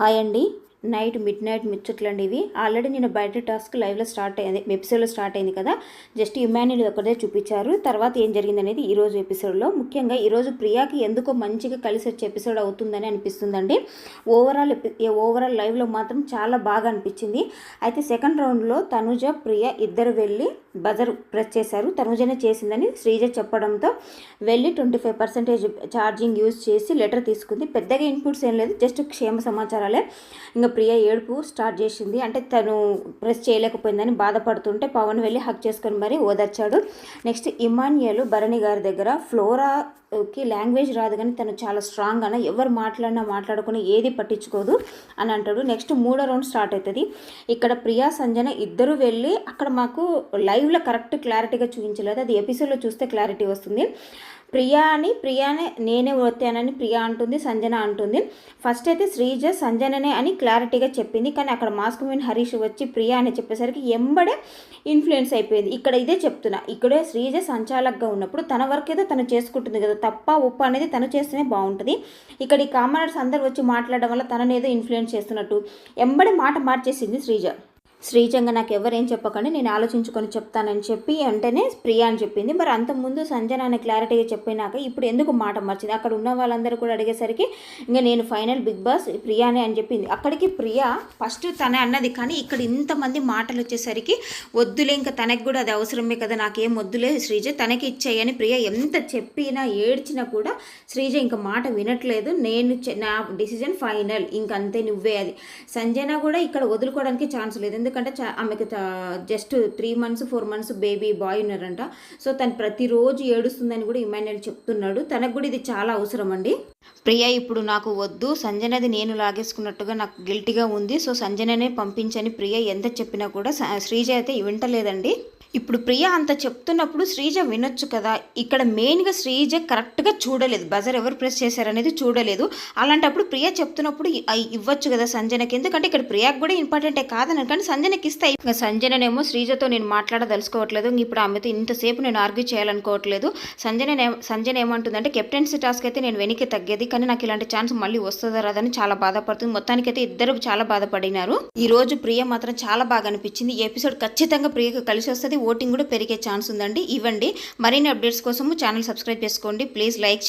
Hi అండి. Night mid night ముచ్చట్లండి ఇవి. Already నేను బయట టాస్క్ లైవ్లో స్టార్ట్ అయింది ఎపిసోడ్లో స్టార్ట్ అయింది కదా. జస్ట్ ఇమాన్యుల్ ఒకటే చూపించారు. తర్వాత ఏం జరిగింది అనేది ఈరోజు ఎపిసోడ్లో. ముఖ్యంగా ఈరోజు ప్రియాకి ఎందుకో మంచిగా కలిసి వచ్చే ఎపిసోడ్ అవుతుందని అనిపిస్తుందండి. ఓవరాల్ ఓవరాల్ లైవ్లో మాత్రం చాలా బాగా అనిపించింది. అయితే సెకండ్ రౌండ్లో తనుజ ప్రియ ఇద్దరు వెళ్ళి బజర్ ప్రెస్ చేశారు. తనుజనే చేసిందని శ్రీజ చెప్పడంతో వెళ్ళి twenty five percentage charging use చేసి లెటర్ తీసుకుంది. పెద్దగా ఇన్పుట్స్ ఏం లేదు జస్ట్ క్షేమ సమాచారాలే. ఇంకా ప్రియ ఏడుపు స్టార్ట్ చేసింది. అంటే తను ప్రెస్ చేయలేకపోయిందని బాధపడుతుంటే పవన్ వెళ్ళి హక్ చేసుకొని మరి ఓదార్చాడు. నెక్స్ట్ ఇమాన్యుయల్ భరణి గారి దగ్గర ఫ్లోరాకి లాంగ్వేజ్ రాదు కానీ తను చాలా స్ట్రాంగ్ అన్న ఎవరు మాట్లాడినా మాట్లాడుకుని ఏది పట్టించుకోదు అని అంటాడు. నెక్స్ట్ మూడో రౌండ్ స్టార్ట్ అవుతుంది. ఇక్కడ ప్రియా సంజన ఇద్దరు వెళ్ళి అక్కడ మాకు లైవ్లో కరెక్ట్ క్లారిటీగా చూపించలేదు. అది ఎపిసోడ్లో చూస్తే క్లారిటీ వస్తుంది. ప్రియా అని ప్రియానే నేనే వచ్చానని ప్రియా అంటుంది సంజన అంటుంది. ఫస్ట్ అయితే శ్రీజ సంజననే అని క్లారిటీగా చెప్పింది కానీ అక్కడ మాస్క్ మీన్ హరీష్ వచ్చి ప్రియా అని చెప్పేసరికి ఎంబడే ఇన్ఫ్లుయెన్స్ అయిపోయింది. ఇక్కడ ఇదే చెప్తున్నా ఇక్కడే శ్రీజ సంచాలకగా ఉన్నప్పుడు తన వర్క్ ఏదో తను చేసుకుంటుంది కదా తప్ప ఉప్పు అనేది తను చేస్తేనే బాగుంటుంది. ఇక్కడ ఈ కామనర్స్ అందరు వచ్చి మాట్లాడడం వల్ల తననేదో ఇన్ఫ్లుయెన్స్ చేస్తున్నట్టు. ఎంబడి మాట మార్చేసింది శ్రీజ. శ్రీజంగా నాకు ఎవరేం చెప్పకండి నేను ఆలోచించుకొని చెప్తానని చెప్పి అంటేనే ప్రియా అని చెప్పింది. మరి అంతకుముందు సంజన అనే క్లారిటీగా చెప్పినాక ఇప్పుడు ఎందుకు మాట మార్చింది? అక్కడ ఉన్న వాళ్ళందరూ కూడా అడిగేసరికి ఇంకా నేను ఫైనల్ బిగ్ బాస్ ప్రియానే అని చెప్పింది. అక్కడికి ప్రియా ఫస్ట్ తనే అన్నది కానీ ఇక్కడ ఇంతమంది మాటలు వచ్చేసరికి వద్దులే ఇంకా తనకి కూడా అది అవసరమే కదా నాకేం వద్దులే శ్రీజ తనకి ఇచ్చేయని ప్రియ ఎంత చెప్పినా ఏడ్చినా కూడా శ్రీజ ఇంకా మాట వినట్లేదు. నేను నా డిసిజన్ ఫైనల్ ఇంకంతే నువ్వే అది. సంజన కూడా ఇక్కడ వదులుకోవడానికి ఛాన్స్ లేదు. ఎందుకంటే ఆమెకి just three months four months baby boy ఉన్నారంట. సో తను ప్రతిరోజు ఏడుస్తుందని కూడా ఇమాన్యుల్ చెప్తున్నాడు. తనకు కూడా ఇది చాలా అవసరం అండి. ప్రియ ఇప్పుడు నాకు వద్దు. సంజనది నేను లాగేసుకున్నట్టుగా నాకు గిల్టీగా ఉంది. సో సంజననే పంపించని ప్రియ ఎంత చెప్పినా కూడా శ్రీజ అయితే వింటలేదండి. ఇప్పుడు ప్రియ అంత చెప్తున్నప్పుడు శ్రీజ వినొచ్చు కదా. ఇక్కడ మెయిన్గా శ్రీజ కరెక్ట్గా చూడలేదు. బజర్ ఎవరు ప్రెస్ చేశారనేది చూడలేదు. అలాంటప్పుడు ప్రియ చెప్తున్నప్పుడు ఇవ్వచ్చు కదా సంజనకి. ఎందుకంటే ఇక్కడ ప్రియాకి కూడా ఇంపార్టెంటే కాదని కానీ సంజనకి ఇస్తాయి ఇంకా సంజననేమో శ్రీజతో నేను మాట్లాడదలుచుకోవట్లేదు. ఇప్పుడు ఆమెతో ఇంతసేపు నేను ఆర్గ్యూ చేయాలనుకోవట్లేదు. సంజన సంజన ఏమంటుందంటే కెప్టెన్సీ టాస్క్ అయితే నేను వెనక్కి తగ్గేది కానీ నాకు ఇలాంటి ఛాన్స్ మళ్ళీ వస్తుందా రాదని చాలా బాధపడుతుంది. మొత్తానికైతే ఇద్దరు చాలా బాధపడినారు. ఈ రోజు ప్రియ మాత్రం చాలా బాగా అనిపించింది. ఈ ఎపిసోడ్ ఖచ్చితంగా ప్రియకు కలిసి వస్తుంది. ఓటింగ్ కూడా పెరిగే ఛాన్స్ ఉందండి. ఇవ్వండి. మరిన్ని అప్డేట్స్ కోసం ఛానల్ సబ్స్క్రైబ్ చేసుకోండి. ప్లీజ్ లైక్ చేయండి.